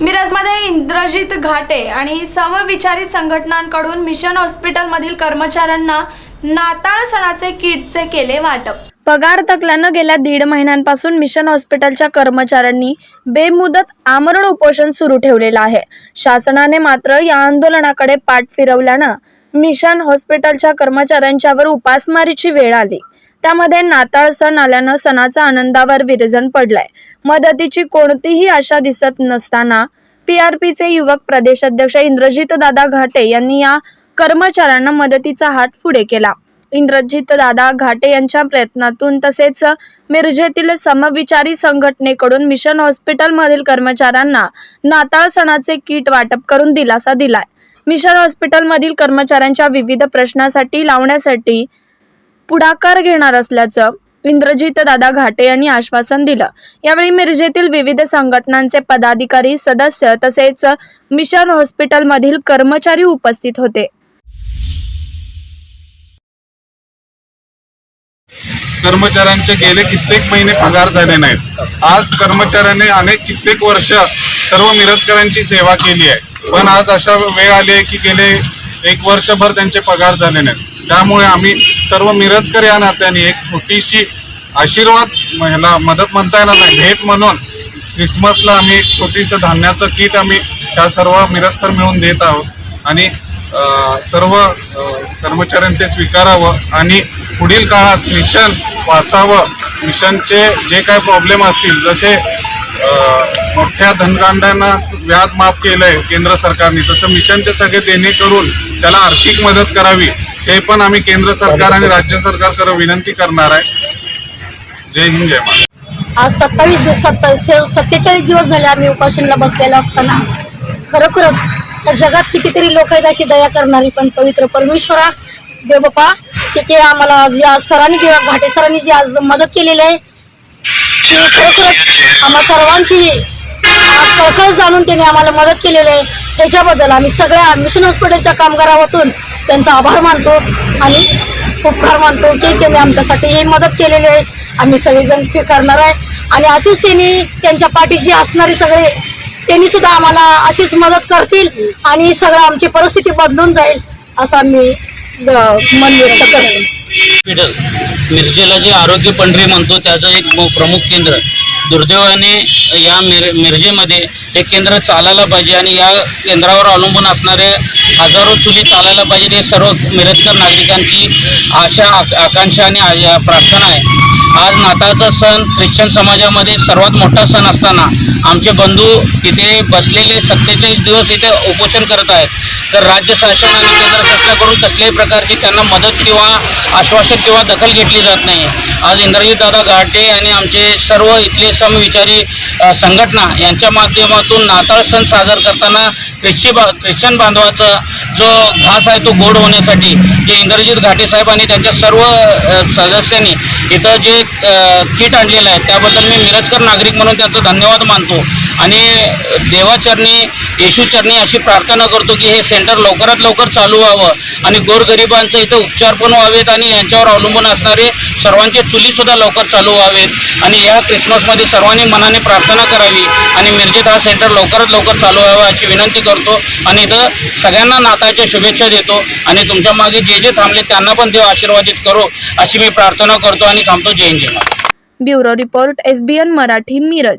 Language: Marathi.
मिरजमध्ये इंद्रजित घाटे आणि समविचारी संघटनांकडून मिशन हॉस्पिटलमधील कर्मचाऱ्यांना नाताळ सणाचे किटचे केले वाटप. पगार थकल्यानं गेल्या दीड महिन्यांपासून मिशन हॉस्पिटलच्या कर्मचाऱ्यांनी बेमुदत आमरण उपोषण सुरू ठेवलेलं आहे. शासनाने मात्र या आंदोलनाकडे पाठ फिरवल्यानं मिशन हॉस्पिटलच्या कर्मचाऱ्यांच्यावर उपासमारीची वेळ आली. त्यामध्ये नाताळ सण आल्यानं सणाचा आनंदावर विरजण पडलाय. मदतीची कोणतीही आशा दिसत नसताना पी आर पीचे युवक प्रदेशाध्यक्ष इंद्रजित दादा घाटे यांनी या कर्मचाऱ्यांना मदतीचा हात पुढे केला. इंद्रजित दादा घाटे यांच्या प्रयत्नातून तसेच मिरजेतील समविचारी संघटनेकडून मिशन हॉस्पिटलमधील कर्मचाऱ्यांना नाताळ सणाचे किट वाटप करून दिलासा दिलाय. मिशन हॉस्पिटलमधील कर्मचाऱ्यांच्या विविध प्रश्नासाठी लावण्यासाठी पुढाकार घेणार असल्याचं इंद्रजित दादा घाटे यांनी आश्वासन दिलं. यावेळी मिरजेतील विविध संघटनांचे पदाधिकारी सदस्य तसेच मिशन हॉस्पिटलमधील कर्मचारी उपस्थित होते. कर्मचाऱ्यांचे गेले कित्येक महिने पगार झाले नाहीत. आज कर्मचाऱ्यांनी अनेक कित्येक वर्ष सर्व मिरजकरांची सेवा केली आहे. पण आज अशा वेळ आली आहे की गेले एक वर्षभर त्यांचे पगार झाले नाहीत. त्यामुळे आम्ही सर्व मिरजकर या नात्याने एक छोटीशी आशीर्वाद ह्याला मदत म्हणता येणार नाही भेट म्हणून क्रिसमसला आम्ही एक धान्याचं किट आम्ही त्या सर्व मिरजकर मिळून देत आहोत. आणि सर्व कर्मचाऱ्यांनी ते स्वीकारावं आणि पुढील काळात मिशन वाचावं. मिशनचे जे काय प्रॉब्लेम असतील जसे मोठ्या धनकांड्यांना व्याज माफ केलं आहे केंद्र सरकारने तसं मिशनचे सगळे देणे करून त्याला आर्थिक मदत करावी. ते पण आम्ही केंद्र सरकार आणि राज्य सरकारकडे विनंती करणार आहे. जय हिंद जय महाराष्ट्र. आज सत्तावीस सत्तेचाळीस दिवस झाले आम्ही उपासनेला बसलेला असताना. खरोखरच जगात कितीतरी लोक आहेत अशी दया करणारी पण पवित्र परमेश्वरा देवबापा तिथे आम्हाला या सरांनी देवा घाटे सरांनी जी आज मदत केलेली आहे ती खरोखरच आम्हा सर्वांची कळकळ जाणून त्यांनी आम्हाला मदत केलेली आहे. त्याच्याबद्दल आम्ही सगळ्या मिशन हॉस्पिटलच्या कामगारावरून त्यांचा आभार मानतो आणि उपकार मानतो की त्यांनी आमच्यासाठी ही मदत केलेली आहे. आम्ही सगळेजण स्वीकारणार आहे. आणि अशीच त्यांनी त्यांच्या पाठीशी असणारे सगळे त्यांनी सुद्धा आम्हाला अशीच मदत करतील आणि सगळं आमची परिस्थिती बदलून जाईल असं आम्ही मन व्यक्त करतो. हॉस्पिटल मिरजेला जे आरोग्य पंढरी म्हणतो त्याचं एक प्रमुख केंद्र. दुर्दैवाने या मिर मिरजेमध्ये हे केंद्र चालायला पाहिजे आणि या केंद्रावर अवलंबून असणारे हजारो चुली चालायला पाहिजे हे सर्व मिरजकर नागरिकांची आशा आकांक्षा आणि प्रार्थना आहे. आज नाताळचा सण ख्रिश्चन समाजामध्ये सर्वात मोठा सण असताना आमचे बंधू इथे बसलेले सत्तेचाळीस दिवस इथे उपोषण करत आहेत. तर राज्य शासन आणि केंद्र शासनाकडून कसल्याही प्रकारची त्यांना मदत किंवा आश्वासन किंवा दखल घेतली जात नाही. आज इंद्रजीतदादा घाटे आणि आमचे सर्व इथले समविचारी संघटना यांच्या माध्यमातून नाताळ सण साजरा करताना ख्रिश्ची बा ख्रिश्चन बांधवाचा जो घास आहे तो गोड होण्यासाठी जे इंद्रजित घाटे साहेब आणि त्यांच्या सर्व सदस्यांनी इथं जे एक किट आणलेलं आहे. त्याबद्दल मी मिरजकर नागरिक म्हणून त्याचं धन्यवाद मानतो. आणि देवाचरणी येशूचरणी अशी प्रार्थना करतो की हे सेंटर लवकरात लवकर चालू व्हावं आणि गोरगरिबांचं इथं उपचार पण व्हावेत आणि यांच्यावर अवलंबून असणारे सर्वांचे चुलीसुद्धा लवकर चालू व्हावेत. आणि या क्रिसमसमध्ये सर्वांनी मनाने प्रार्थना करावी आणि मिरजेत हा सेंटर लवकरात लवकर चालू व्हावा अशी विनंती करतो आणि इथं सगळ्यांना नाताळच्या शुभेच्छा देतो आणि तुमच्या मागे जे जे थांबले त्यांना पण देव आशीर्वादित करो अशी मी प्रार्थना करतो आणि थांबतो जय हिंद जय bureau report SBN Marathi Miraj.